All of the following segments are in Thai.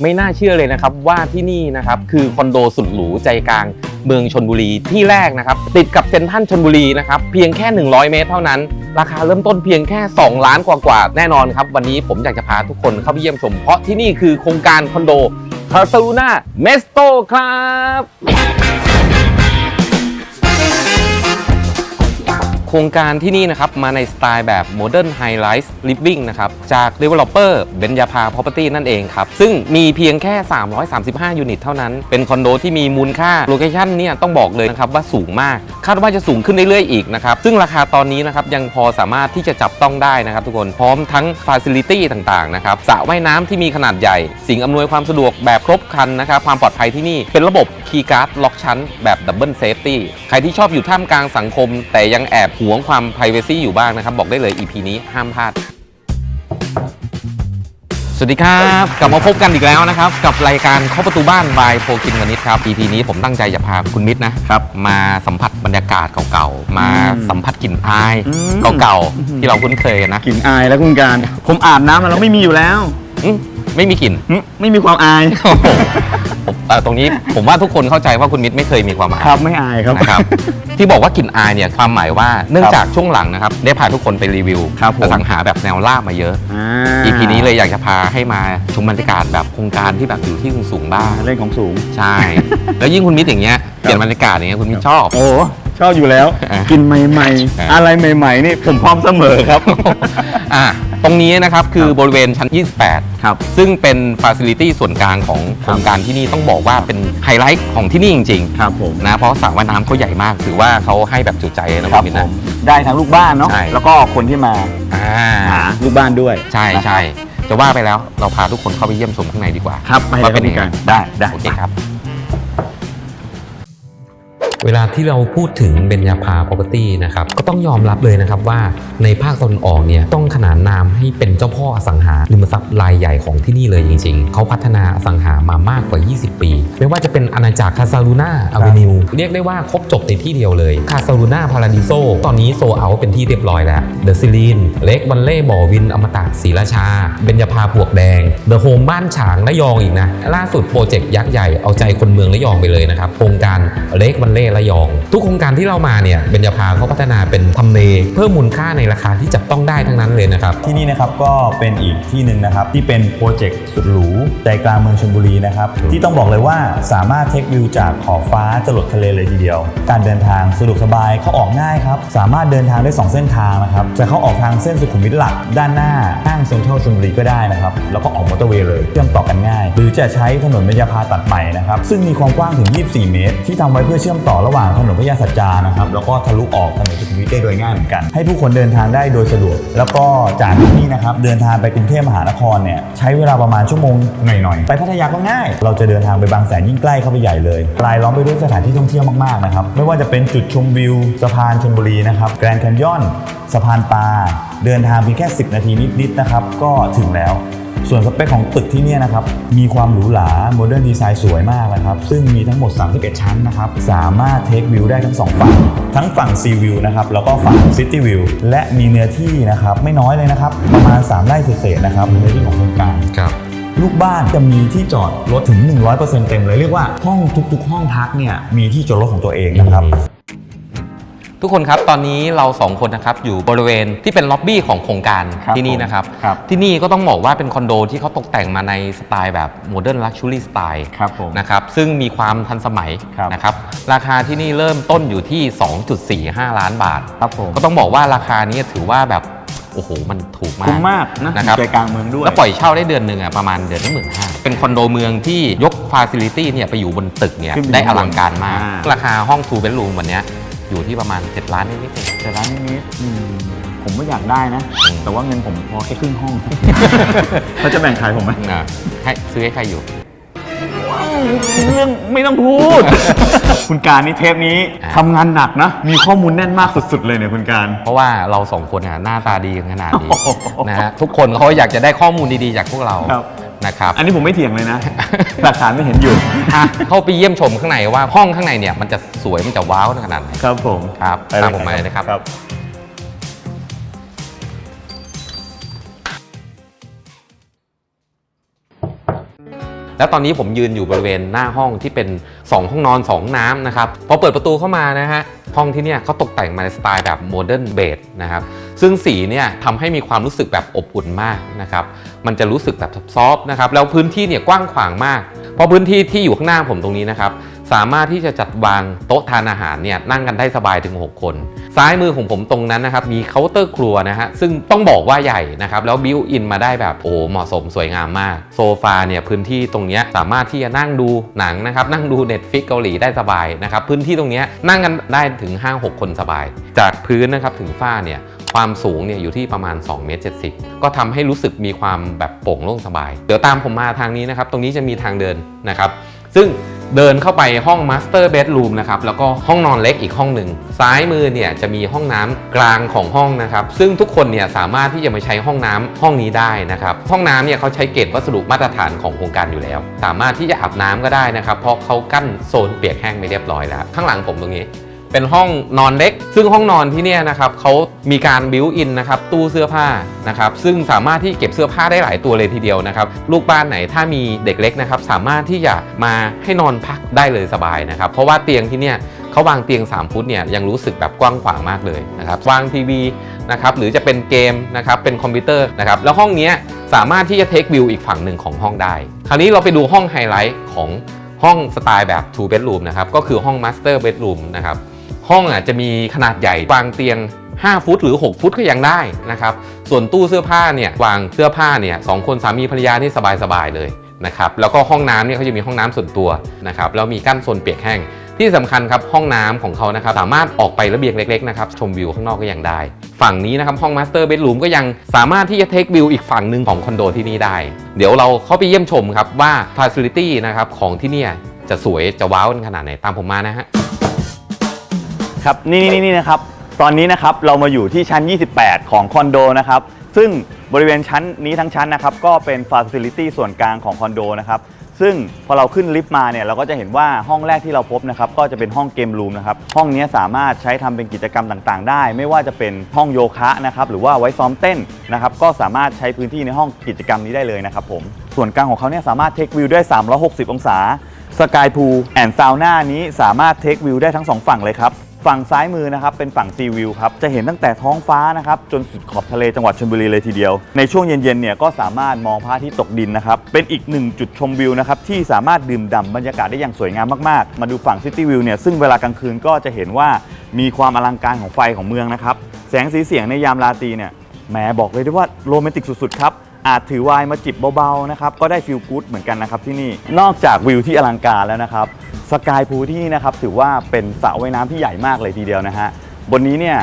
ไม่น่าเชื่อเลยนะครับว่าที่นี่นะครับคือคอนโดสุดหรูใจกลางเมืองชนบุรีที่แรกนะครับ ติดกับเซ็นทรัลชนบุรีนะครับเพียงแค่ 100 เมตรเท่านั้น ราคาเริ่มต้นเพียงแค่ 2 ล้านกว่าๆแน่นอนครับ วันนี้ผมอยากจะพาทุกคนเข้าไปเยี่ยมชม เพราะที่นี่คือโครงการคอนโดคาร์ซูน่าเมสโตครับ ครงการที่นี่นะครับมาในสไตล์แบบ Modern High Rise Living นะครับจาก Developer เบญญาภา Property นั่นเองครับ ซึ่งมีเพียงแค่ 335 ยูนิตเท่านั้น เป็นคอนโดที่มีมูลค่าโลเคชั่นเนี่ยต้องบอกเลยนะครับว่าสูงมาก คาดว่าจะสูงขึ้นเรื่อยๆอีกนะครับซึ่งราคาตอนนี้นะครับยังพอสามารถที่จะจับต้องได้นะครับทุกคนพร้อมทั้ง Facility ต่างๆนะครับสระว่ายน้ำที่มีขนาดใหญ่ สิ่งอำนวยความสะดวกแบบครบครันนะครับความปลอดภัยที่นี่เป็นระบบคีย์การ์ดล็อกชั้นแบบดับเบิลเซฟตี้ใครที่ชอบอยู่ท่ามกลางสังคม แต่ยังแอบหวงความ p r i เวซีอยู่บ้างนะครับ บอกได้เลย EP นี้ห้ามพลาด สวัสดีครับ กลับมาพบกันอีกแล้วนะครับ กับรายการเข้าประตูบ้านบายโฟกินวนิดครับ EP นี้ผมตั้งใจจะพาคุณมิตรนะครับ มาสัมผัสบรรยากาศเก่าๆ มาสัมผัสกลิ่นอายอืม เก่าๆที่เราคุ้นเคยกันนะกลิ่นอายแล้วคุณการ ผมอาบน้ำมาแล้วไม่มีอยู่แล้วอืมไม่มีกลิ่น หึไม่มีความอายผมเอ่ อตรงนี้ผมว่าทุกคนเข้าใจว่าคุณมิตรไม่เคยมีความหมายครับไม่อายครับนะครับ ที่บอกว่ากลิ่นอายเนี่ยความหมายว่าเนื่องจากช่วงหลังนะครับ ได้พาทุกคนไปรีวิวครับผม อสังหาแบบแนวราบมาเยอะ อ่า EP นี้เลยอยากจะพาให้มาชมบรรยากาศแบบโครงการที่แบบอยู่ที่สูงๆบ้าง เล่นของสูง ใช่ แล้วยิ่งคุณมิตรอย่างเงี้ยเปลี่ยนบรรยากาศอย่างเงี้ยคุณมิตรชอบ โอ้ชอบอยู่แล้ว อะกินใหม่ อะ ๆ อะไรใหม่ ๆ นี่ผมพร้อมเสมอครับ อะ ตรงนี้นะครับคือบริเวณชั้น 28 ครับ ซึ่งเป็นฟ a ซิลิตี้ส่วนกลางของโครงการที่นี่ต้องบอกว่าเป็นไฮไลท์ของที่นี่จริงครับผมๆนะเพราะสระว่ายน้ำเขาใหญ่มาก ถือว่าเขาให้แบบจุใจนะคคุรัณบมิตรผนะมได้ทั้งลูกบ้านเนาะใช่ แล้วก็คนที่มาอ่าหาลูกบ้านด้วยใช่นะครับใช่จะว่าไปแล้วเราพาทุกคนเข้าไปเยี่ยมชมข้างในดีกว่าครับไปเลยว่าคเป็รับนคุยังไงณการได้ได้ โอเคครับ เวลาที่เราพูดถึงเบญญาภา property นะครับก็ต้องยอมรับเลยนะครับว่าในภาคตะวันออกเนี่ยต้องขนานนามให้เป็นเจ้าพ่ออสังหาริมทรัพย์รายใหญ่ของที่นี่เลยจริง ๆ เขาพัฒนาอสังหามามากกว่า 20 ปี ไม่ว่าจะเป็นอาณาจักรคาซาลูน่าอเวนิวเรียกได้ว่าครบจบในที่เดียวเลยคาซาลูน่าพาราดิโซตอนนี้โซเอาเป็นที่เรียบร้อยแล้วเดอะซิลีนเล็กวันเล่บ่อวินอมตะศรีราชาเบญญาภาปวกแดงเดอะโฮมบ้านฉางระยองอีกนะล่าสุดโปรเจกต์ยักษ์ใหญ่เอาใจคนเมืองระยองไปเลยนะครับโครงการเล็กวันเล่ระยอง ทุกโครงการที่เรามาเนี่ยเบญญาภาเขาพัฒนาเป็นทำเลเพิ่มมูลค่าในราคาที่จับต้องได้ทั้งนั้นเลยนะครับ ที่นี่นะครับก็เป็นอีกที่หนึ่งนะครับที่เป็นโปรเจกต์สุดหรูใจกลางเมืองชลบุรีนะครับที่ต้องบอกเลยว่าสามารถเทควิวจากขอบฟ้าจรดทะเลเลยทีเดียว การเดินทางสะดวกสบายเข้าออกง่ายครับสามารถเดินทางได้ 2 เส้นทางนะครับจะเข้าออกทางเส้นสุขุมวิทหลักด้านหน้าห้างเซ็นทรัลชลบุรีก็ได้นะครับแล้วก็ออกมอเตอร์เวย์เลยเชื่อมต่อกันง่าย หรือจะใช้ถนนเบญญาภาตัดใหม่นะครับซึ่งมีความกว้างถึง 24 เมตร ที่ทำไว้เพื่อเชื่อมต่อระหว่างถนนพญาสัจจานะครับแล้วก็ทะลุออกถนนสุขุมวิทได้โดยง่ายเหมือนกัน ให้ผู้คนเดินทางได้โดยสะดวก แล้วก็จากที่นี่นะครับเดินทางไปกรุงเทพมหานครเนี่ยใช้เวลาประมาณชั่วโมงหน่อยๆไปพัทยาก็ง่าย เราจะเดินทางไปบางแสนยิ่งใกล้เข้าไปใหญ่เลยรายล้อมไปด้วยสถานที่ท่องเที่ยวมากๆนะครับไม่ว่าจะเป็นจุดชมวิวสะพานชลบุรีนะครับแกรนด์แคนยอนสะพานปลาเดินทางเพียงแค่ 10 นาทีนิดๆนะครับก็ถึงแล้ว ส่วนสเปคของตึกที่เนี่ยนะครับ มีความหรูหราโมเดิร์นดีไซน์สวยมากนะครับ ซึ่งมีทั้งหมด 31 ชั้นนะครับ สามารถเทควิวได้ทั้ง 2 ฝั่ง ทั้งฝั่งซีวิวนะครับ แล้วก็ฝั่งซิตี้วิวและมีเนื้อที่นะครับ ไม่น้อยเลยนะครับ ประมาณ 3 ไร่เศษๆนะครับเนื้อที่ของโครงการครับลูกบ้านจะมีที่จอดรถถึง 100%เต็มเลยเรียกว่าห้องทุกๆ ห้องพักเนี่ยมีที่จอดรถของตัวเองนะครับ ทุกคนครับตอนนี้เราสองคนนะครับอยู่บริเวณที่เป็นล็อบบี้ของโครงการครับที่นี่นะครับครับ ที่นี่ก็ต้องบอกว่าเป็นคอนโดที่เขาตกแต่งมาในสไตล์แบบโมเดิร์นลักชัวรี่สไตล์ครับผม นะครับซึ่งมีความทันสมัยครับ นะครับราคาที่นี่เริ่มต้นอยู่ที่ 2.45 ล้านบาท ครับผมก็ต้องบอกว่าราคานี้ถือว่าแบบโอ้โหมันถูกมาก คุ้มมากนะนะครับใจกลางเมืองด้วย แล้วปล่อยเช่าได้เดือนหนึ่งอะประมาณเดือนละหมื่นห้าเป็นคอนโดเมืองที่ยกฟาซิลิตี้เนี่ยไปอยู่บนตึกเนี่ยขึ้นไปได้อยู่อบนลังการมาก อ่า ราคาห้องทูเบดรูมวันเนี้ย อยู่ที่ประมาณ 7 ล้านนิดๆเองแต่ร้านนี้อืมผมก็อยากได้นะ อืม แต่ว่าเงินผมพอแค่ครึ่งห้อง เขาจะแบ่งขายผมไหมนะให้ซื้อให้ใครอยู่ เรื่องไม่ต้องพูด คุณการนี่เทปนี้อ่าทำงานหนักนะ มีข้อมูลแน่นมากสุดๆเลยเนี่ยคุณการ เพราะว่าเราสองคนอะหน้าตาดีกันขนาดนี้โอ้โหนะฮะทุกคนเขาอยากจะได้ข้อมูลดีๆจากพวกเรา ครับ นะครับ อันนี้ผมไม่เถียงเลยนะ หลักฐานไม่เห็นอยู่ อะเข้าไปเยี่ยมชมข้างในว่าห้องข้างในเนี่ยมันจะสวยมันจะว้าวขนาดไหนครับผมครับไปเลยตามผมมาเลยนะครับ ครับคแล้วตอนนี้ผมยืนอยู่บริเวณหน้าห้องที่เป็น 2 ห้องนอน2ห้องน้ำนะครับ พอเปิดประตูเข้ามานะฮะ ห้องที่เนี่ยเขาตกแต่งมาในสไตล์แบบโมเดิร์นเบดนะครับ ซึ่งสีเนี่ยทำให้มีความรู้สึกแบบอบอุ่นมากนะครับมันจะรู้สึกแบบซอฟต์นะครับแล้วพื้นที่เนี่ยกว้างขวางมาก เพราะพื้นที่ที่อยู่ข้างหน้าผมตรงนี้นะครับสามารถที่จะจัดวางโต๊ะทานอาหารเนี่ยนั่งกันได้สบายถึง 6 คน ซ้ายมือของผมตรงนั้นนะครับมีเคาน์เตอร์ครัวนะฮะซึ่งต้องบอกว่าใหญ่นะครับแล้วบิวอินมาได้แบบโอ้เหมาะสมสวยงามมาก โซฟาเนี่ยพื้นที่ตรงนี้สามารถที่จะนั่งดูหนังนะครับนั่งดู Netflix เกาหลีได้สบายนะครับพื้นที่ตรงนี้นั่งกันได้ถึง 5-6 คนสบาย จากพื้นนะครับถึงฝ้าเนี่ย ความสูงเนี่ยอยู่ที่ประมาณ2เมตร70 ก็ทำให้รู้สึกมีความแบบโปร่งโล่งสบาย เดี๋ยวตามผมมาทางนี้นะครับ ตรงนี้จะมีทางเดินนะครับ ซึ่งเดินเข้าไปห้อง Master Bedroom นะครับ แล้วก็ห้องนอนเล็กอีกห้องหนึ่ง ซ้ายมือเนี่ยจะมีห้องน้ำกลางของห้องนะครับ ซึ่งทุกคนเนี่ยสามารถที่จะมาใช้ห้องน้ำห้องนี้ได้นะครับ ห้องน้ำเนี่ยเขาใช้เกรดวัสดุมาตรฐานของโครงการอยู่แล้ว สามารถที่จะอาบน้ำก็ได้นะครับ เพราะเขากั้นโซนเปียกแห้งไม่เรียบร้อยแล้ว ข้างหลังผมตรงนี้ เป็นห้องนอนเล็ก ซึ่งห้องนอนที่เนี่ยนะครับเขามีการบิวอินนะครับตู้เสื้อผ้านะครับซึ่งสามารถที่เก็บเสื้อผ้าได้หลายตัวเลยทีเดียวนะครับลูกบ้านไหนถ้ามีเด็กเล็กนะครับสามารถที่จะมาให้นอนพักได้เลยสบายนะครับเพราะว่าเตียงที่เนี่ยเขาวางเตียง 3 ฟุตเนี่ยยังรู้สึกแบบกว้างขวางมากเลยนะครับวางทีวีนะครับหรือจะเป็นเกมนะครับเป็นคอมพิวเตอร์นะครับแล้วห้องนี้สามารถที่จะเทควิวอีกฝั่งหนึ่งของห้องได้ คราวนี้เราไปดูห้องไฮไลท์ของห้องสไตล์แบบ two bedroom นะครับก็คือห้อง master bedroom นะครับ ห้องอะจะมีขนาดใหญ่วางเตียง 5 ฟุตหรือ 6 ฟุตก็ยังได้นะครับ ส่วนตู้เสื้อผ้าเนี่ยวางเสื้อผ้าเนี่ยสองคนสามีภรรยานี่สบายๆเลยนะครับแล้วก็ห้องน้ำเนี่ยเขาจะมีห้องน้ำส่วนตัวนะครับแล้วมีกั้นโซนเปียกแห้งที่สำคัญครับห้องน้ำของเขานะครับสามารถออกไประเบียงเล็กๆนะครับชมวิวข้างนอกก็ยังได้ ฝั่งนี้นะครับห้องมาสเตอร์เบดรูมก็ยังสามารถที่จะเทควิวอีกฝั่งหนึ่งของคอนโดที่นี่ได้ เดี๋ยวเราเข้าไปเยี่ยมชมครับว่าฟ a ซิลิตี้นะครับของที่นี่จะสวยจะว้าวขนาดไหนตามผมมานะฮะ ครับนี่นี่นี่นะครับตอนนี้นะครับเรามาอยู่ที่ชั้น 28 ของคอนโดนะครับซึ่งบริเวณชั้นนี้ทั้งชั้นนะครับก็เป็นฟ a ซิลิตี้ส่วนกลางของคอนโดนะครับซึ่งพอเราขึ้นลิฟต์มาเนี่ยเราก็จะเห็นว่าห้องแรกที่เราพบนะครับก็จะเป็นห้องเกมรูมนะครับห้องนี้สามารถใช้ทำเป็นกิจกรรมต่างๆ ได้ ไม่ว่าจะเป็นห้องโยคะนะครับหรือว่าไว้ซ้อมเต้นนะครับก็สามารถใช้พื้นที่ในห้องกิจกรรมนี้ได้เลยนะครับผมส่วนกลางของเขาเนี่ยสามารถเทควิวได้ 360 องศาสกายพูลแอนด์ซาวน่านี้สามารถเทควิวได้ทั้งสองฝั่งเลยครับ ฝั่งซ้ายมือนะครับเป็นฝั่งซีวิวครับจะเห็นตั้งแต่ท้องฟ้านะครับจนสุดขอบทะเลจังหวัดชลบุรีเลยทีเดียว ในช่วงเย็นๆเนี่ยก็สามารถมองพระอาทิตย์ตกดินนะครับเป็นอีกหนึ่งจุดชมวิวนะครับที่สามารถดื่มด่ำบรรยากาศได้อย่างสวยงามมากๆ มาดูฝั่งซิตี้วิวเนี่ยซึ่งเวลากลางคืนก็จะเห็นว่ามีความอลังการของไฟของเมืองนะครับแสงสีเสียงในยามราตรีเนี่ยแหมบอกเลยได้ว่าโรแมนติกสุดๆครับ อาจถือไวน์มาจิบเบาๆนะครับก็ได้ฟิลกู๊ดเหมือนกันนะครับที่นี่นอกจากวิวที่อลังการแล้วนะครับสกายพูลที่นี่นะครับถือว่าเป็นสระว่ายน้ำที่ใหญ่มากเลยทีเดียวนะฮะบนนี้เนี่ย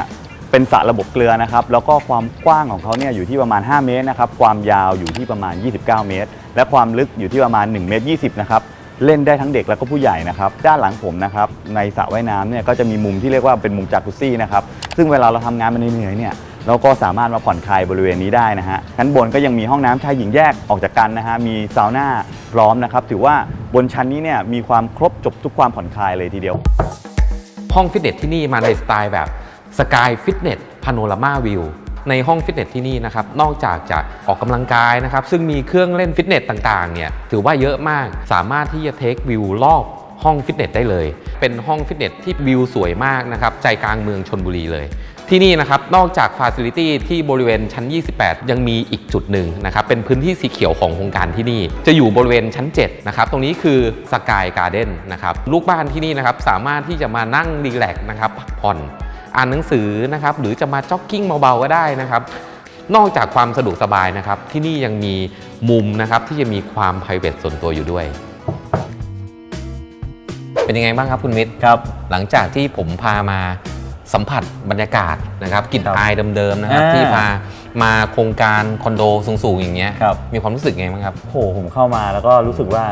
เป็นสระระบบเกลือนะครับแล้วก็ความกว้างของเขาเนี่ยอยู่ที่ประมาณ 5 เมตรนะครับความยาวอยู่ที่ประมาณ 29 เมตร และความลึกอยู่ที่ประมาณ1เมตร20นะครับเล่นได้ทั้งเด็กแล้วก็ผู้ใหญ่นะครับ ด้านหลังผมนะครับในสระว่ายน้ำเนี่ยก็จะมีมุมที่เรียกว่าเป็นมุมจากุซซี่นะครับซึ่งเวลาเราทำงานมันเหนื่อยเนี่ย เราก็สามารถมาผ่อนคลายบริเวณนี้ได้นะฮะชั้นบนก็ยังมีห้องน้ำชายหญิงแยกออกจากกันนะฮะมีซาวน่าพร้อมนะครับถือว่าบนชั้นนี้เนี่ยมีความครบจบทุกความผ่อนคลายเลยทีเดียว ห้องฟิตเนสที่นี่มาในสไตล์แบบสกายฟิตเนสพาโนรามาวิวในห้องฟิตเนสที่นี่นะครับ นอกจากจะออกกำลังกายนะครับ ซึ่งมีเครื่องเล่นฟิตเนสต่างๆ เนี่ย ถือว่าเยอะมาก สามารถที่จะเทควิวรอบห้องฟิตเนสได้เลย เป็นห้องฟิตเนสที่วิวสวยมากนะครับ ใจกลางเมืองชนบุรีเลย ที่นี่นะครับ นอกจากฟ a ซิลิตี้ที่บริเวณชั้น 28 ยังมีอีกจุดหนึ่งนะครับ เป็นพื้นที่สีเขียวของโครงการที่นี่ จะอยู่บริเวณชั้น 7 นะครับ ตรงนี้คือสกายการ์เด้นนะครับ ลูกบ้านที่นี่นะครับ สามารถที่จะมานั่งรีแลกซ์นะครับ พักผ่อน อ่านหนังสือนะครับ หรือจะมาจ็อกกิ้งเบาๆก็ได้นะครับนอกจากความสะดวกสบายนะครับ ที่นี่ยังมีมุมนะครับที่จะมีความ p r i v a t ส่วนตัวอยู่ด้วย เป็นยังไงบ้างครับคุณมิตรครับ หลังจากที่ผมพามา สัมผัสบรรยากาศนะครับกลิ่นครับอายเดิมๆนะครับอ่าที่พา มาโครงการคอนโดสูงๆอย่างเงี้ยครับ มีความรู้สึกไงบ้างครับ โอ้โหผมเข้ามาแล้วก็รู้สึกว่า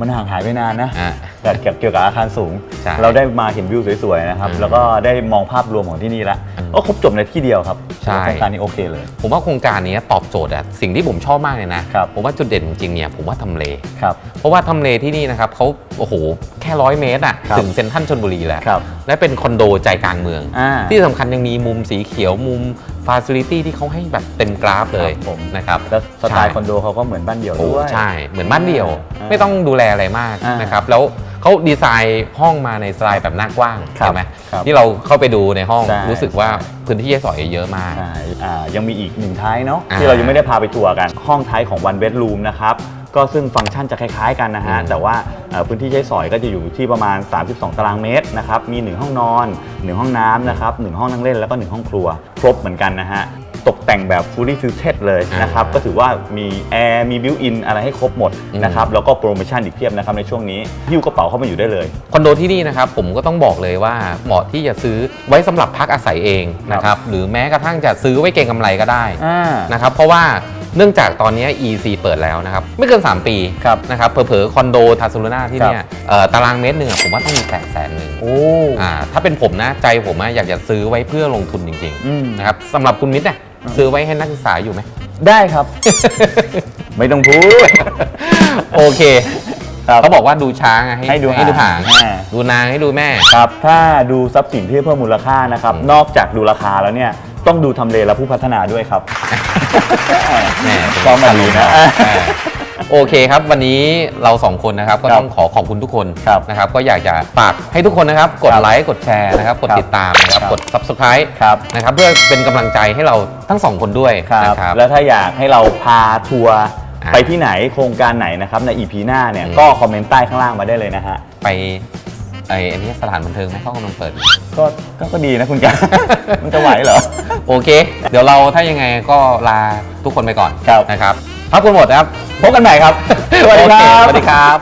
มันห่างหายไปนานนะอ่าแต่เกี่ยวเกี่ยวกับอาคารสูง ใช่เราได้มาเห็นวิวสวยๆนะครับ อืมแล้วก็ได้มองภาพรวมของที่นี่แล้วอืมก็ครบจบในที่เดียวครับใช่ โครงการนี้โอเคเลย ผมว่าโครงการนี้ตอบโจทย์อะสิ่งที่ผมชอบมากเลยนะครับ ผมว่าจุดเด่นจริงๆเนี่ยผมว่าทำเล ครับ เพราะว่าทำเลที่นี่นะครับเขาโอ้โหแค่ร้อยเมตรอะครับถึงเซ็นทรัลชนบุรีแล้ว ครับ และเป็นคอนโดใจกลางเมือง อ่า ที่สำคัญยังมีมุมสีเขียวมุม ฟาซิลิตี้ที่เขาให้แบบเต็มกราฟเลยครับผม นะครับ แล้วสไตล์ใช่คอนโดเขาก็เหมือนบ้านเดี่ยวโอ้ด้วย ใช่ เหมือนบ้านเดี่ยว อ่าไม่ต้องดูแลอะไรมากอ่านนะครับ แล้วเขาดีไซน์ห้องมาในสไตล์แบบหน้ากว้างครับใช่ไหมครับที่เราเข้าไปดูในห้องใช่ รู้สึกว่าพื้นที่ใช้สอยเยอะมาก ใช่อ่ายังมีอีกหนึ่งท้ายเนาะอ่าที่เรายังไม่ได้พาไปทัวร์กันห้องท้ายของ one bedroom นะครับ ก็ซึ่งฟังก์ชันจะคล้ายๆกันนะฮะอืมแต่ว่าเอ่อพื้นที่ใช้สอยก็จะอยู่ที่ประมาณ 32 ตารางเมตรนะครับ มี 1 ห้องนอน 1 ห้องน้ำนะครับ 1 ห้องนั่งเล่นแล้วก็ 1 ห้องครัว ครบเหมือนกันนะฮะ ตกแต่งแบบ fully fitted เลยนะครับอ่าก็ถือว่ามีแอร์ มี built in อะไรให้ครบหมดอืมนะครับ แล้วก็โปรโมชั่นอีกเพียบนะครับในช่วงนี้หิ้วกระเป๋าเข้ามาอยู่ได้เลย คอนโดที่นี่นะครับผมก็ต้องบอกเลยว่าเหมาะที่จะซื้อไว้สำหรับพักอาศัยเองนะครับ หรือแม้กระทั่งจะซื้อไว้เก็งกำไรก็ได้อ่านะครับ เพราะว่า เนื่องจากตอนนี้ EC เปิดแล้วนะครับ ไม่เกิน 3 ปีครับนะครับเผลอๆคอนโดทาซูลูน่าที่เนี่ยเอ่อตารางเมตรหนึ่งอะผมว่าต้องมีแตะแสนหนึ่งโอ้ อ่าถ้าเป็นผมนะใจผมอะอยากจะซื้อไว้เพื่อลงทุนจริงอืม ๆนะครับสำหรับคุณมิตรเนี่ยซื้อไว้ให้นักศึกษาอยู่ไหม ได้ครับ ไม่ต้องพูด โอเคครับเขาบอกว่าดูช้างอะให้ดูให้ดูหาหางงอ่า ดูนางให้ดูแม่ ครับ ถ้าดูทรัพย์สินที่เพิ่มมูลค่านะครับอืมนอกจากดูราคาแล้วเนี่ย ต้องดูทำเลและผู้พัฒนาด้วยครับแม่ก็มาดีนะอ่าโอเคครับ วันนี้เราสองคนนะครับก็ครับต้องขอขอบคุณทุกคนครับนะครับก็อยากจะฝากให้ทุกคนนะครับ กดครับไลค์กดแชร์นะครับกดครับติดตามนะครับครับ กด subscribe ครับนะครับเพื่อเป็นกำลังใจให้เราทั้งสองคนด้วยครับนะครับ แล้วถ้าอยากให้เราพาทัวร์อ่า ไปที่ไหนโครงการไหนนะครับใน EP หน้าเนี่ยอืมก็คอมเมนต์ใต้ข้างล่างมาได้เลยนะฮะ ไป ไอ้อันนี้สถานบันเทิงไหมเขากำลังเปิดอยู่ก็ก็ก็ดีนะคุณกันมันจะไหวเหรอ โอเค เดี๋ยวเราถ้ายังไงก็ลาทุกคนไปก่อนครับ นะครับพักคุณหมดนะครับ พบกันใหม่ครับ สวัสดีคโอรัเคบสวัสดีครับ